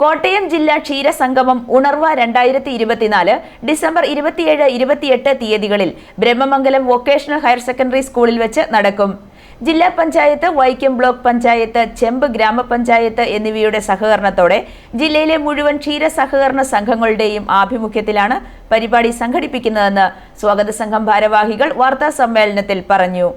കോട്ടയം ജില്ലാ ക്ഷീരസംഗമം ഉണർവ രണ്ടായിരത്തി ഇരുപത്തിനാല് ഡിസംബർ ഇരുപത്തിയേഴ് ഇരുപത്തിയെട്ട് തീയതികളിൽ ബ്രഹ്മമംഗലം വൊക്കേഷണൽ ഹയർ സെക്കൻഡറി സ്കൂളിൽ വെച്ച് നടക്കും. ജില്ലാ പഞ്ചായത്ത് വൈക്കം ബ്ലോക്ക് പഞ്ചായത്ത് ചെമ്പ് ഗ്രാമപഞ്ചായത്ത് എന്നിവയുടെ സഹകരണത്തോടെ ജില്ലയിലെ മുഴുവൻ ക്ഷീര സഹകരണ സംഘങ്ങളുടെയും ആഭിമുഖ്യത്തിലാണ് പരിപാടി സംഘടിപ്പിക്കുന്നതെന്ന് സ്വാഗത സംഘം ഭാരവാഹികൾ വാർത്താ സമ്മേളനത്തിൽ പറഞ്ഞു.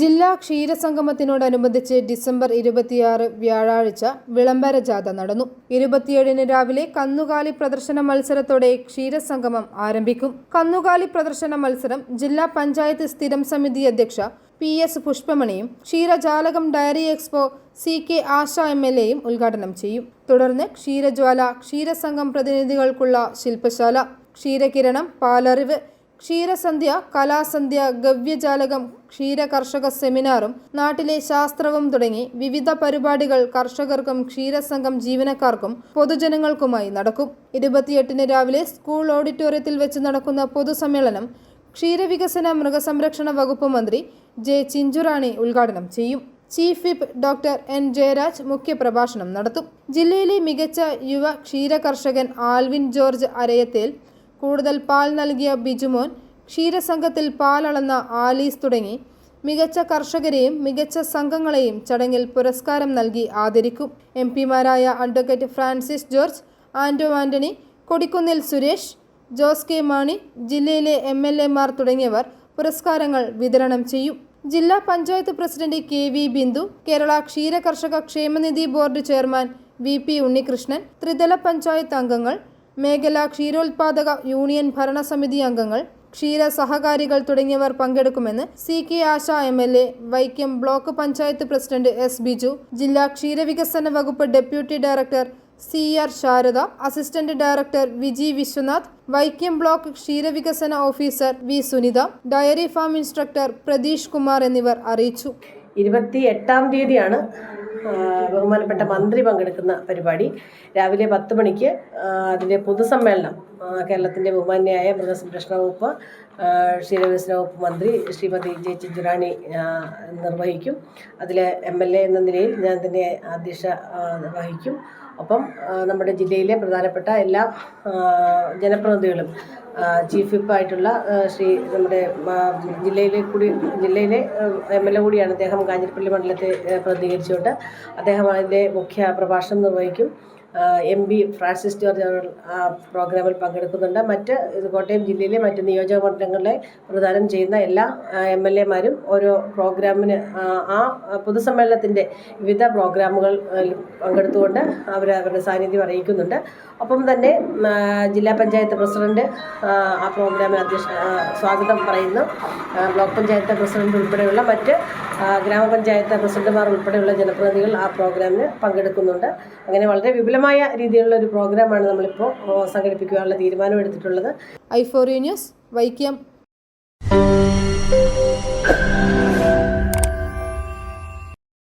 ജില്ലാ ക്ഷീരസംഗമത്തിനോടനുബന്ധിച്ച് ഡിസംബർ ഇരുപത്തിയാറ് വ്യാഴാഴ്ച വിളംബര ജാഥ നടന്നു. ഇരുപത്തിയേഴിന് രാവിലെ കന്നുകാലി പ്രദർശന മത്സരത്തോടെ ക്ഷീരസംഗമം ആരംഭിക്കും. കന്നുകാലി പ്രദർശന മത്സരം ജില്ലാ പഞ്ചായത്ത് സ്ഥിരം സമിതി അധ്യക്ഷ പി എസ് പുഷ്പമണിയും ക്ഷീരജാലകം dairy expo C K Asha M L എയും ഉദ്ഘാടനം ചെയ്യും. തുടർന്ന് ക്ഷീരജ്വാല ക്ഷീരസംഘം പ്രതിനിധികൾക്കുള്ള ശില്പശാല ക്ഷീരകിരണം പാലറിവ് ക്ഷീരസന്ധ്യ കലാസന്ധ്യ ഗവ്യജാലകം ക്ഷീര കർഷക സെമിനാറും നാട്ടിലെ ശാസ്ത്രവും തുടങ്ങി വിവിധ പരിപാടികൾ കർഷകർക്കും ക്ഷീരസംഘം ജീവനക്കാർക്കും പൊതുജനങ്ങൾക്കുമായി നടക്കും. ഇരുപത്തിയെട്ടിന് രാവിലെ സ്കൂൾ ഓഡിറ്റോറിയത്തിൽ വെച്ച് നടക്കുന്ന പൊതുസമ്മേളനം ക്ഷീരവികസന മൃഗസംരക്ഷണ വകുപ്പ് മന്ത്രി ജെ ചിഞ്ചുറാണി ഉദ്ഘാടനം ചെയ്യും. Chief whip doctor N Jayaraj മുഖ്യപ്രഭാഷണം നടത്തും. ജില്ലയിലെ മികച്ച യുവ ക്ഷീരകർഷകൻ ആൽവിൻ ജോർജ് അരയത്തേൽ കൂടുതൽ പാൽ നൽകിയ ബിജുമോൻ ക്ഷീരസംഘത്തിൽ പാലളന്ന ആലീസ് തുടങ്ങി മികച്ച കർഷകരെയും മികച്ച സംഘങ്ങളെയും ചടങ്ങിൽ പുരസ്കാരം നൽകി ആദരിക്കും. എം പിമാരായ advocate Francis George Anto Antony Kodikunnil Suresh Jose K Mani ജില്ലയിലെ എം എൽ എമാർ തുടങ്ങിയവർ പുരസ്കാരങ്ങൾ വിതരണം ചെയ്യും. ജില്ലാ panchayat president K V Bindu Kerala ക്ഷീര കർഷക ക്ഷേമനിധി board chairman V P Unnikrishnan ത്രിതല പഞ്ചായത്ത് അംഗങ്ങൾ മേഖലാ ക്ഷീരോത്പാദക യൂണിയൻ ഭരണസമിതി അംഗങ്ങൾ ക്ഷീര സഹകാരികൾ തുടങ്ങിയവർ പങ്കെടുക്കുമെന്ന് C K Asha M L A Vaikom block panchayat president S Biju ജില്ലാ ക്ഷീരവികസന വകുപ്പ് deputy director C R Sarada assistant director Viji Vishwanath Vaikom block ക്ഷീരവികസന officer V Sunitha dairy farm instructor Pratheesh Kumar എന്നിവർ അറിയിച്ചു. ഇരുപത്തി എട്ടാം തീയതിയാണ് ബഹുമാനപ്പെട്ട മന്ത്രി പങ്കെടുക്കുന്ന പരിപാടി. രാവിലെ പത്ത് മണിക്ക് അതിന്റെ പൊതുസമ്മേളനം കേരളത്തിന്റെ ബഹുമാന്യായ മൃഗസംരക്ഷണ വകുപ്പ് ക്ഷീരവികസന വകുപ്പ് മന്ത്രി ശ്രീമതി ജെ ചിഞ്ചുറാണി നിർവഹിക്കും. അതിൽ എം എൽ എ എന്ന നിലയിൽ ഞാൻ തന്നെ അധ്യക്ഷ വഹിക്കും. ഒപ്പം നമ്മുടെ ജില്ലയിലെ പ്രധാനപ്പെട്ട എല്ലാ ജനപ്രതിനിധികളും ചീഫ് വിപ്പായിട്ടുള്ള ശ്രീ നമ്മുടെ ജില്ലയിലെ കൂടി ജില്ലയിലെ എം എൽ എ കൂടിയാണ് അദ്ദേഹം കാഞ്ഞിരപ്പള്ളി മണ്ഡലത്തെ പ്രതികരിച്ചുകൊണ്ട് അദ്ദേഹം അതിന്റെ മുഖ്യ പ്രഭാഷണം നിർവഹിക്കും. എം പി ഫ്രാൻസിസ് ജോർജ് അവർ ആ പ്രോഗ്രാമിൽ പങ്കെടുക്കുന്നുണ്ട്. മറ്റ് കോട്ടയം ജില്ലയിലെ മറ്റ് നിയോജക മണ്ഡലങ്ങളെ പ്രദാനം ചെയ്യുന്ന എല്ലാ എം എൽ എമാരും ഓരോ പ്രോഗ്രാമിന് ആ, പൊതുസമ്മേളനത്തിന്റെ വിവിധ പ്രോഗ്രാമുകൾ പങ്കെടുത്തുകൊണ്ട് അവർ അവരുടെ സാന്നിധ്യം അറിയിക്കുന്നുണ്ട്. ഒപ്പം തന്നെ ജില്ലാ പഞ്ചായത്ത് പ്രസിഡന്റ് ആ, പ്രോഗ്രാമിന് അധ്യക്ഷ സ്വാഗതം പറയുന്നു ബ്ലോക്ക് പഞ്ചായത്ത് പ്രസിഡന്റ് ഉൾപ്പെടെയുള്ള മറ്റ് ഗ്രാമപഞ്ചായത്ത് പ്രസിഡന്റുമാർ ഉൾപ്പെടെയുള്ള ജനപ്രതിനിധികൾ ആ പ്രോഗ്രാമിന് പങ്കെടുക്കുന്നുണ്ട്. അങ്ങനെ വളരെ വിപുലമായ രീതിയിലുള്ള ഒരു പ്രോഗ്രാമാണ് നമ്മളിപ്പോൾ ആ, തീരുമാനം എടുത്തിട്ടുള്ളത് ഐഫോറി ന്യൂസ് വൈക്കം.